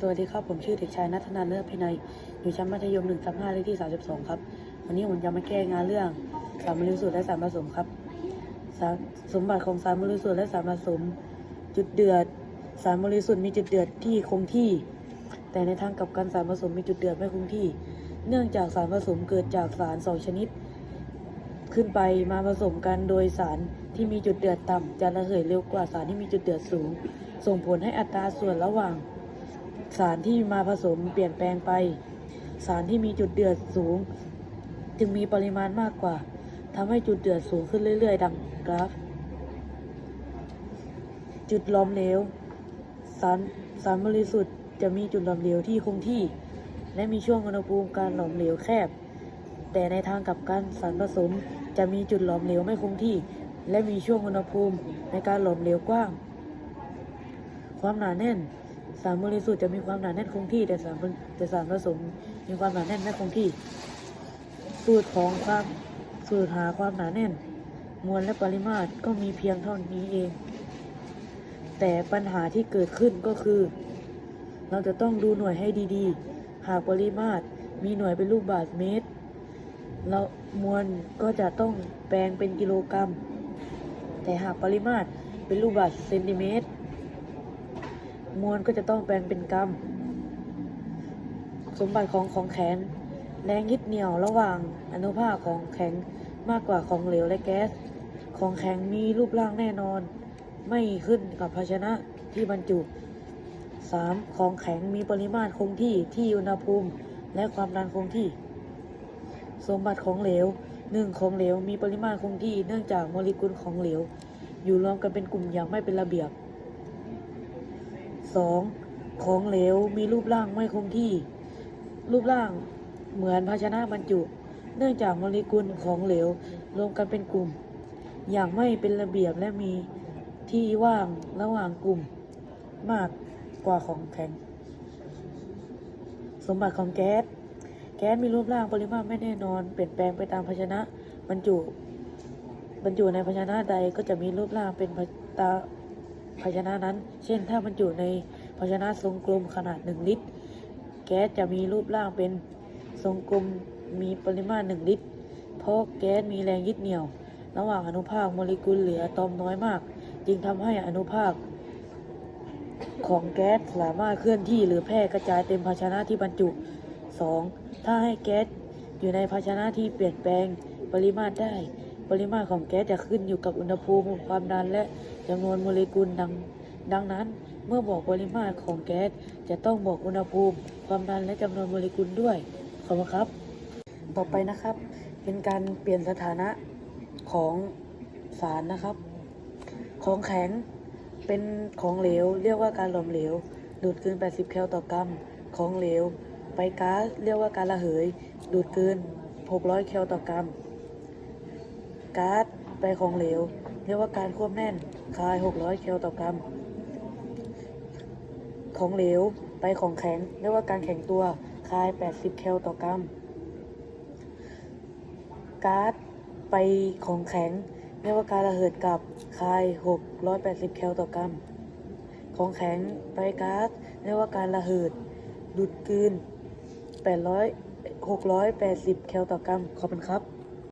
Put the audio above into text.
สวัสดีครับ ผมชื่อเด็กชายนัทนันเลิศพินัย อยู่ชั้นมัธยม1ทับ5เลขที่ 32 ครับ วันนี้ผมจะมาแก้งานเรื่องสารบริสุทธิ์และสารผสมครับสสมบัติของสารบริสุทธิ์และสารผสม จุดเดือด สารบริสุทธิ์มีจุดเดือดที่คงที่ แต่ในทางกับกันสารผสมมีจุดเดือดไม่คงที่ เนื่องจากสารผสมเกิดจากสารสองชนิด ขึ้นไปมาผสมกันโดยสารที่มีจุดเดือดต่ำจะระเหยเร็วกว่าสารที่มีจุดเดือดสูง ส่งผลให้อัตราส่วนระหว่าง สารที่มาผสมเปลี่ยนแปลงไป สารที่มีจุดเดือดสูง จึงมีปริมาณมากกว่าทำให้จุดเดือดสูงขึ้นเรื่อย ๆ ดังกราฟ จุดหล้อมเหลวสารสารบริสุทธิ์จะมีจุดหลอมเหลวที่คงที่ และมีช่วงอุณหภูมิการหลอมเหลวแคบ แต่ในทางกลับกันสารผสมจะมีจุดหลอมเหลวไม่คงที่ และมีช่วงอุณหภูมิในการหลอมเหลวกว้าง ความหนาแน่น สารบริสุทธิ์จะมีความหนาแน่นคงที่ แต่สารแต่สารผสมมีความหนาแน่นไม่คงที่ สูตรของความสูตรหาความหนาแน่น มวลและปริมาตรก็มีเพียงเท่านี้เอง แต่ปัญหาที่เกิดขึ้นก็คือ เราจะต้องดูหน่วยให้ดีๆ หากปริมาตรมีหน่วยเป็นลูกบาศก์เมตรเรามวลก็จะต้องแปลงเป็นกิโลกรัม แต่หากปริมาตรเป็นลูกบาศก์เซนติเมตร มวลก็จะต้องแปลงเป็นกรัมสมบัติของของแข็งแรงยึดเหนี่ยวระหว่างอนุภาคของแข็งมากกว่าของเหลวและแก๊ส ของแข็งมีรูปร่างแน่นอน ไม่ขึ้นกับภาชนะที่บรรจุ 3. ของแข็งมีปริมาตรคงที่ที่อุณหภูมิและความดันคงที่ สมบัติของเหลว 1. ของเหลวมีปริมาตรคงที่เนื่องจากโมเลกุลของเหลว อยู่รวมกันเป็นกลุ่มอย่างไม่เป็นระเบียบ 2. ของเหลวมีรูปร่างไม่คงที่ รูปร่างเหมือนภาชนะบรรจุ เนื่องจากโมเลกุลของเหลวรวมกันเป็นกลุ่ม อย่างไม่เป็นระเบียบและมีที่ว่างระหว่างกลุ่ม มากกว่าของแข็ง สมบัติของแก๊ส แก๊สมีรูปร่างปริมาตรไม่แน่นอน เปลี่ยนแปลงไปตามภาชนะบรรจุ บรรจุในภาชนะใดก็จะมีรูปร่างเป็นตา ภาชนะนั้น เช่นถ้าบรรจุในภาชนะทรงกลมขนาด 1 ลิตร แก๊สจะมีรูปร่างเป็นทรงกลมมีปริมาตร 1 ลิตร เพราะแก๊สมีแรงยึดเหนี่ยว ระหว่างอนุภาคโมเลกุลเหลืออะตอมน้อยมาก จึงทำให้อนุภาค ของแก๊สสามารถเคลื่อนที่หรือแพร่กระจายเต็มภาชนะที่บรรจุ 2. ถ้าให้แก๊สอยู่ในภาชนะที่เปลี่ยนแปลงปริมาตรได้ ปริมาตรของแก๊สจะขึ้นอยู่กับอุณหภูมิความดันและจำนวนโมเลกุลดังดังนั้น เมื่อบอกปริมาตรของแก๊สจะต้องบอกอุณหภูมิ ความดันและจำนวนโมเลกุลด้วยขอบคุณครับ ต่อไปนะครับ เป็นการเปลี่ยนสถานะของสารนะครับ ของแข็งเป็นของเหลว เรียกว่าการหลอมเหลวดูดเกลืน80 แคลต่อกรัมของเหลว ไปก๊าซเรียกว่าการระเหย ดูดเกลืน600 แคลต่อกรัม ก๊าซไปของเหลว เรียกว่าการควบแน่น คาย 600แคลต่อกรัม ของเหลวไปของแข็ง เรียกว่าการแข็งตัว คาย 80แคลต่อกรัมก๊าซไปของแข็ง เรียกว่าการระเหิดกลับ คาย 680แคลต่อกรัม ของแข็งไปก๊าซเรียกว่าการระเหิด ดูดกลืน800 680แคลต่อกรัม ขอบคุณครับ